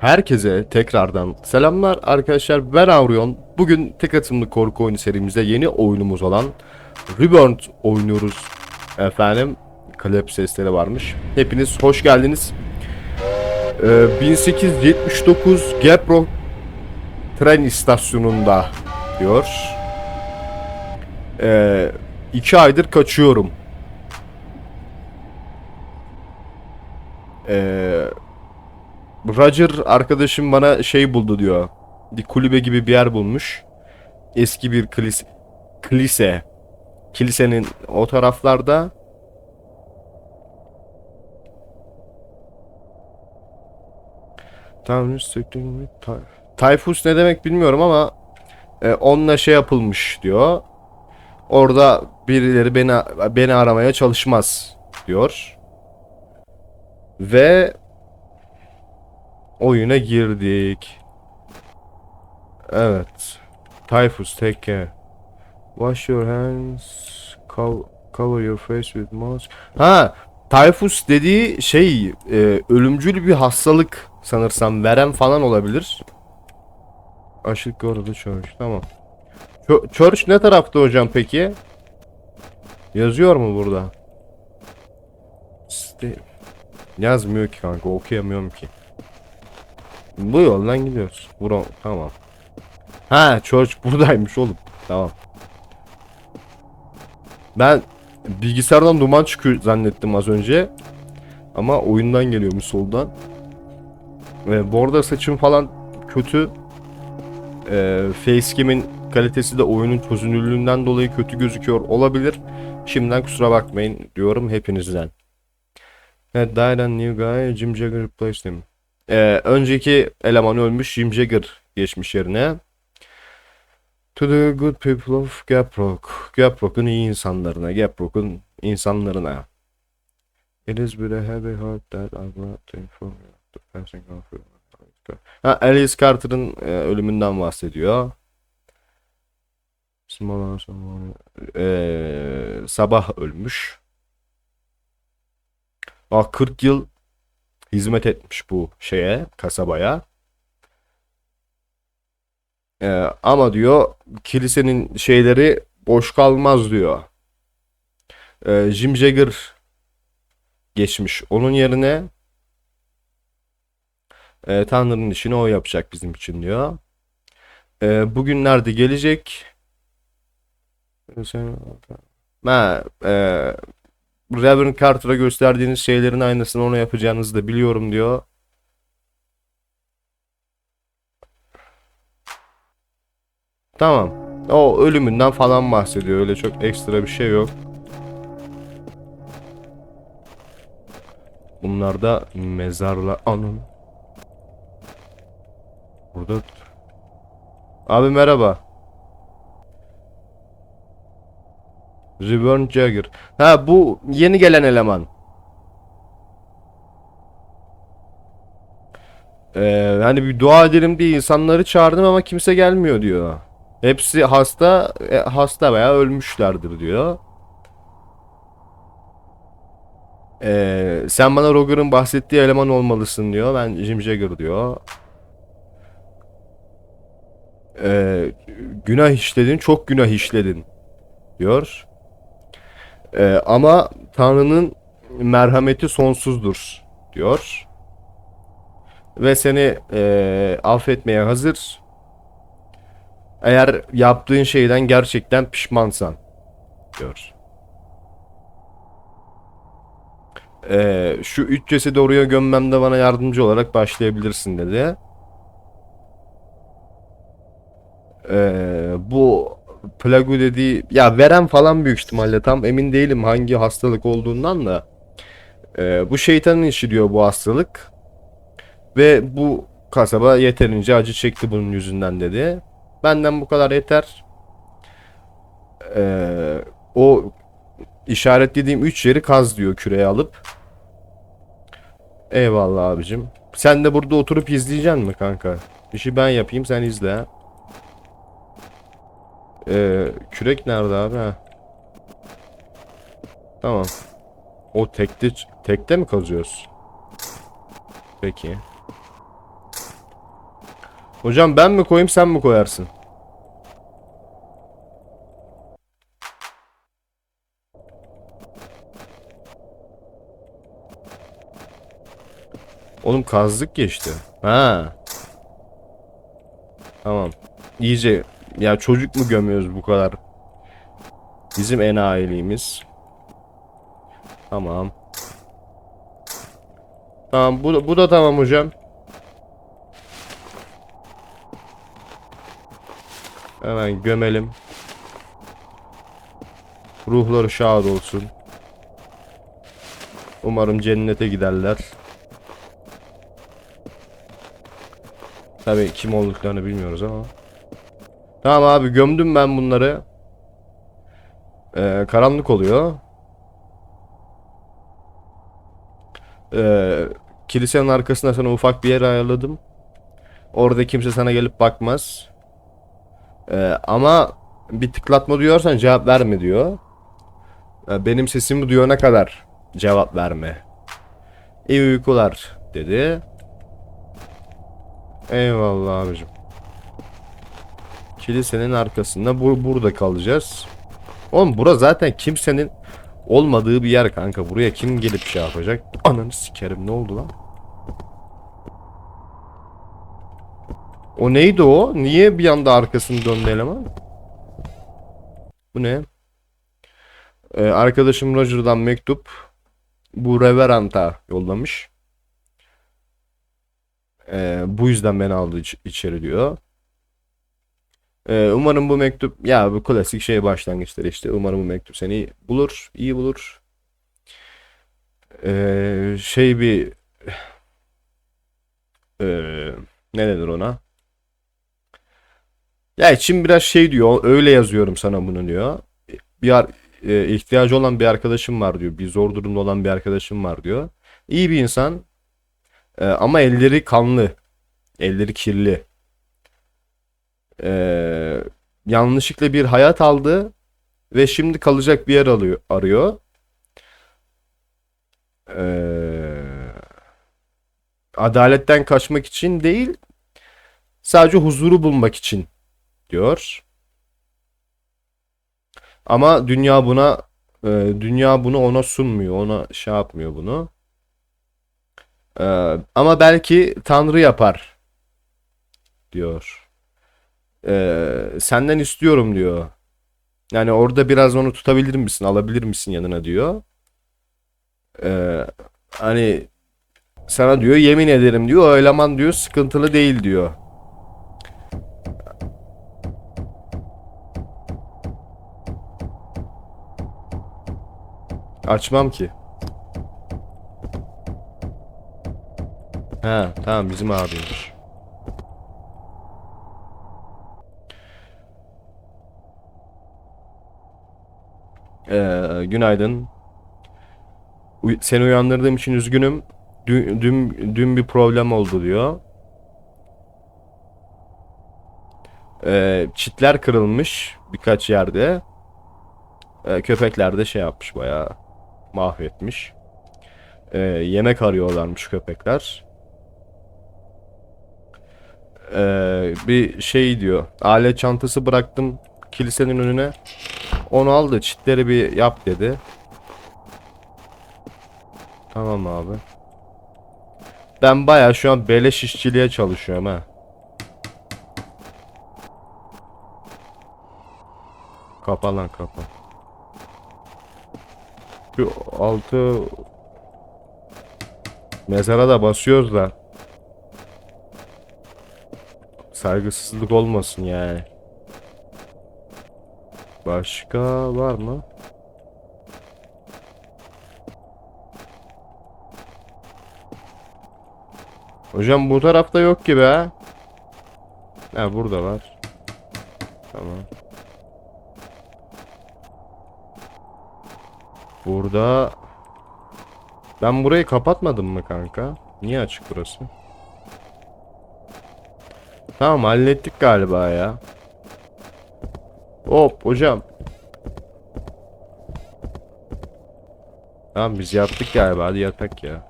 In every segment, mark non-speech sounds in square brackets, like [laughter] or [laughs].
Herkese tekrardan selamlar arkadaşlar ben Aurion. Bugün tek atımlı korku oyunu serimizde yeni oyunumuz olan Rebirth oynuyoruz efendim. Klep sesleri varmış. Hepiniz hoş geldiniz. Ee, 1879 Gapro tren istasyonunda diyor. Ee, iki aydır kaçıyorum. Eee Roger arkadaşım bana şey buldu diyor. Bir kulübe gibi bir yer bulmuş. Eski bir kilise. Kilise. Kilisenin o taraflarda. Tanrı söktüğüm tay- Tayfus ne demek bilmiyorum ama e, onunla şey yapılmış diyor. Orada birileri beni beni aramaya çalışmaz diyor. Ve oyuna girdik. Evet. Typhus care. Wash your hands. co- Cover your face with mask. Ha, Typhus dediği şey e, ölümcül bir hastalık sanırsam veren falan olabilir. Aşık orada church. Tamam. Ch- Church ne tarafta hocam peki? Yazıyor mu burada? Ste- Yazmıyor ki kanka okuyamıyorum ki. Bu yoldan gidiyoruz. Bura tamam. Ha church [laughs] buradaymış oğlum. Tamam. Ben bilgisayardan duman çıkıyor zannettim az önce. Ama oyundan geliyormuş soldan. Ve bu arada saçım falan kötü. Ee, facecam'in kalitesi de oyunun çözünürlüğünden dolayı kötü gözüküyor olabilir. Şimdiden kusura bakmayın diyorum hepinizden. Evet, a new guy, Jim Jagger replaced him. Ee, önceki eleman ölmüş, Jim Jagger geçmiş yerine. To the good people of Gaprock. Gaprock'un iyi insanlarına, Gaprock'un insanlarına. It is with a heavy heart that I want to inform you of the passing of Ha, Alice Carter'ın e, ölümünden bahsediyor. Small Ee, sabah ölmüş. Aa, 40 yıl hizmet etmiş bu şeye, kasabaya. Ee, ama diyor kilisenin şeyleri boş kalmaz diyor. Ee, Jim Jagger geçmiş. Onun yerine e, Tanrı'nın işini o yapacak bizim için diyor. Ee, bugünlerde gelecek. Ha, e, Reverend Carter'a gösterdiğiniz şeylerin aynısını ona yapacağınızı da biliyorum diyor. Tamam. O ölümünden falan bahsediyor. Öyle çok ekstra bir şey yok. Bunlar da mezarlar. Anın. Burada. Abi merhaba. Reborn Jagger. Ha bu yeni gelen eleman. Ee, hani bir dua edelim diye insanları çağırdım ama kimse gelmiyor diyor. Hepsi hasta, e, hasta veya ölmüşlerdir diyor. Ee, sen bana Roger'ın bahsettiği eleman olmalısın diyor. Ben Jim Jagger diyor. Ee, günah işledin, çok günah işledin diyor. Ee, ama Tanrı'nın merhameti sonsuzdur diyor. Ve seni e, affetmeye hazır. Eğer yaptığın şeyden gerçekten pişmansan diyor. Ee, şu üç cesedi oraya gömmemde bana yardımcı olarak başlayabilirsin dedi. Ee, bu Plagu dediği ya veren falan büyük ihtimalle tam emin değilim hangi hastalık olduğundan da. Ee, bu şeytanın işi diyor bu hastalık. Ve bu kasaba yeterince acı çekti bunun yüzünden dedi. Benden bu kadar yeter. Ee, o işaretlediğim 3 yeri kaz diyor küreye alıp. Eyvallah abicim. Sen de burada oturup izleyeceksin mi kanka? İşi ben yapayım sen izle. Ee, kürek nerede abi? Ha. Tamam. O tekte tekte mi kazıyoruz? Peki. Hocam ben mi koyayım sen mi koyarsın? Oğlum kazdık geçti. Ha. Tamam. İyice ya çocuk mu gömüyoruz bu kadar? Bizim enayiliğimiz. Tamam. Tamam bu bu da tamam hocam. Hemen gömelim. Ruhları şad olsun. Umarım cennete giderler. Tabii kim olduklarını bilmiyoruz ama. Tamam abi gömdüm ben bunları. Ee, karanlık oluyor. Ee, kilisenin arkasına sana ufak bir yer ayarladım. Orada kimse sana gelip bakmaz. Ee, ama bir tıklatma duyuyorsan cevap verme diyor. Ee, benim sesimi duyana kadar cevap verme. İyi uykular dedi. Eyvallah abicim. Kilisenin arkasında bu burada kalacağız. Oğlum bura zaten kimsenin olmadığı bir yer kanka. Buraya kim gelip şey yapacak? Ananı sikerim ne oldu lan? O neydi o? Niye bir anda arkasını döndü eleman? Bu ne? Ee, arkadaşım Roger'dan mektup. Bu Reverend'a yollamış. Ee, bu yüzden beni aldı iç- içeri diyor. Ee, umarım bu mektup ya bu klasik şey başlangıçları işte. Umarım bu mektup seni bulur, iyi bulur. Ee, şey bir [sighs] ee, ne denir ona? Ya içim biraz şey diyor. Öyle yazıyorum sana bunu diyor. Bir ar- e, ihtiyacı olan bir arkadaşım var diyor. Bir zor durumda olan bir arkadaşım var diyor. İyi bir insan. E, ama elleri kanlı. Elleri kirli. E, yanlışlıkla bir hayat aldı ve şimdi kalacak bir yer alıyor, arıyor. E, adaletten kaçmak için değil, sadece huzuru bulmak için diyor. Ama dünya buna e, dünya bunu ona sunmuyor. Ona şey yapmıyor bunu. E, ama belki Tanrı yapar diyor. E, senden istiyorum diyor. Yani orada biraz onu tutabilir misin, alabilir misin yanına diyor. E, hani sana diyor yemin ederim diyor o eleman diyor sıkıntılı değil diyor. Açmam ki. Ha tamam bizim abiymiş. Ee, günaydın. Seni uyandırdığım için üzgünüm. Dün, dün, dün bir problem oldu diyor. Ee, çitler kırılmış birkaç yerde. Ee, köpekler de şey yapmış bayağı mahvetmiş. Ee, yemek arıyorlarmış köpekler. Ee, bir şey diyor. Alet çantası bıraktım kilisenin önüne. Onu aldı çitleri bir yap dedi. Tamam abi. Ben baya şu an beleş işçiliğe çalışıyorum ha. Kapa lan kapa. Şu altı mezara da basıyoruz da saygısızlık olmasın yani. Başka var mı? Hocam bu tarafta yok gibi ha. Ha burada var. Tamam. Burada ben burayı kapatmadım mı kanka? Niye açık burası? Tamam hallettik galiba ya. Hop hocam. Tamam biz yaptık galiba hadi yatak ya.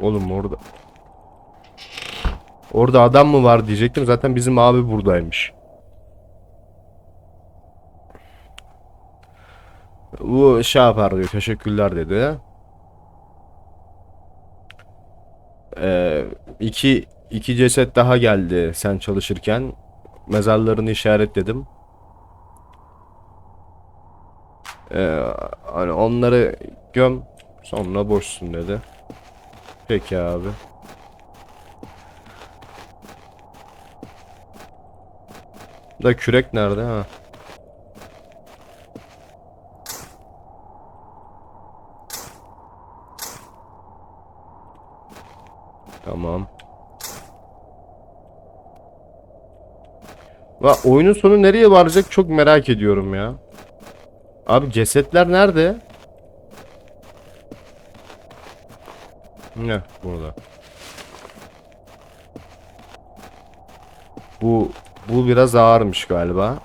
Oğlum orada. Orada adam mı var diyecektim. Zaten bizim abi buradaymış. Bu şey yapar diyor. Teşekkürler dedi. Ee, iki, iki ceset daha geldi sen çalışırken. Mezarlarını işaretledim. Ee, hani onları göm sonra boşsun dedi. Peki abi. Da kürek nerede ha? Tamam. Va oyunun sonu nereye varacak çok merak ediyorum ya. Abi cesetler nerede? Ne burada. Bu bu biraz ağırmış galiba.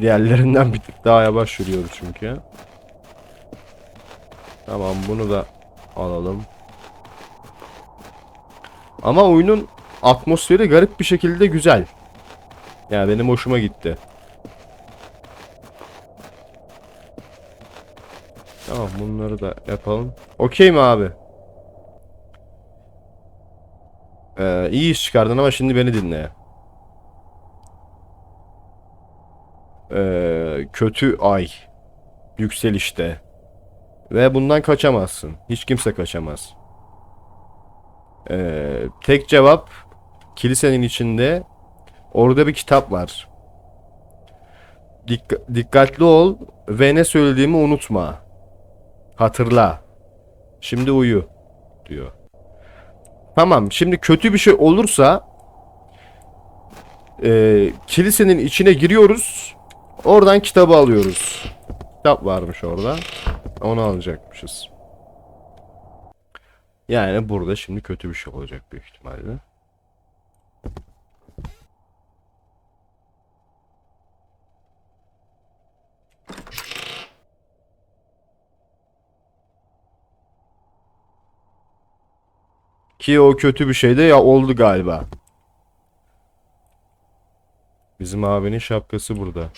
Diğerlerinden bir tık daha yavaş yürüyoruz çünkü. Tamam bunu da alalım. Ama oyunun atmosferi garip bir şekilde güzel. Yani benim hoşuma gitti. Tamam bunları da yapalım. Okey mi abi? Ee, iyi iş çıkardın ama şimdi beni dinle. Ee, kötü ay. Yükselişte. Ve bundan kaçamazsın. Hiç kimse kaçamaz. Ee, tek cevap kilisenin içinde orada bir kitap var. Dik- dikkatli ol ve ne söylediğimi unutma. Hatırla. Şimdi uyu diyor. Tamam şimdi kötü bir şey olursa e, kilisenin içine giriyoruz. Oradan kitabı alıyoruz. Kitap varmış orada. Onu alacakmışız. Yani burada şimdi kötü bir şey olacak büyük ihtimalle. Ki o kötü bir şey de ya oldu galiba. Bizim abinin şapkası burada.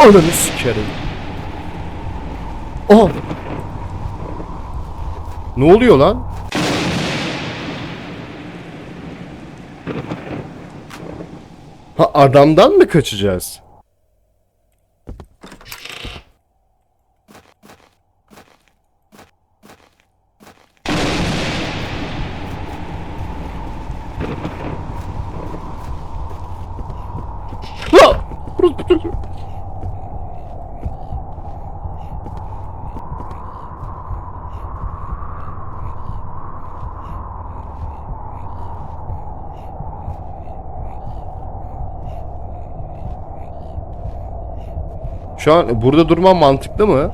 Ananı sikerim. Aha! Ne oluyor lan? Ha adamdan mı kaçacağız? Şu an burada durmam mantıklı mı?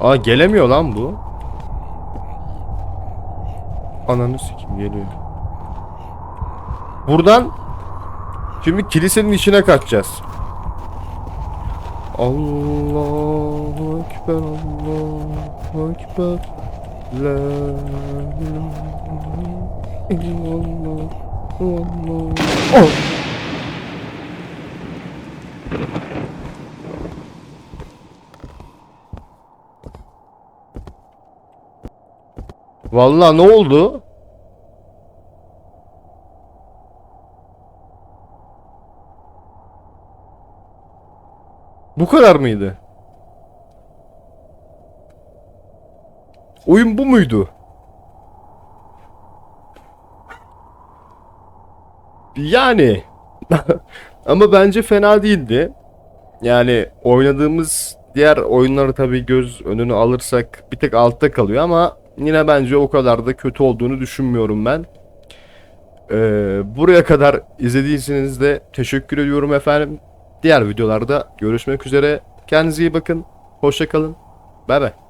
Aa gelemiyor lan bu. Ananı sikim geliyor. Buradan şimdi kilisenin içine kaçacağız. Allahu Ekber Allahu Ekber La illallah Allah Oh! Vallahi ne oldu? Bu kadar mıydı? Oyun bu muydu? Yani [laughs] ama bence fena değildi. Yani oynadığımız diğer oyunları tabii göz önüne alırsak bir tek altta kalıyor ama yine bence o kadar da kötü olduğunu düşünmüyorum ben. Ee, buraya kadar izlediyseniz de teşekkür ediyorum efendim. Diğer videolarda görüşmek üzere. Kendinize iyi bakın. Hoşça kalın. Bay bay.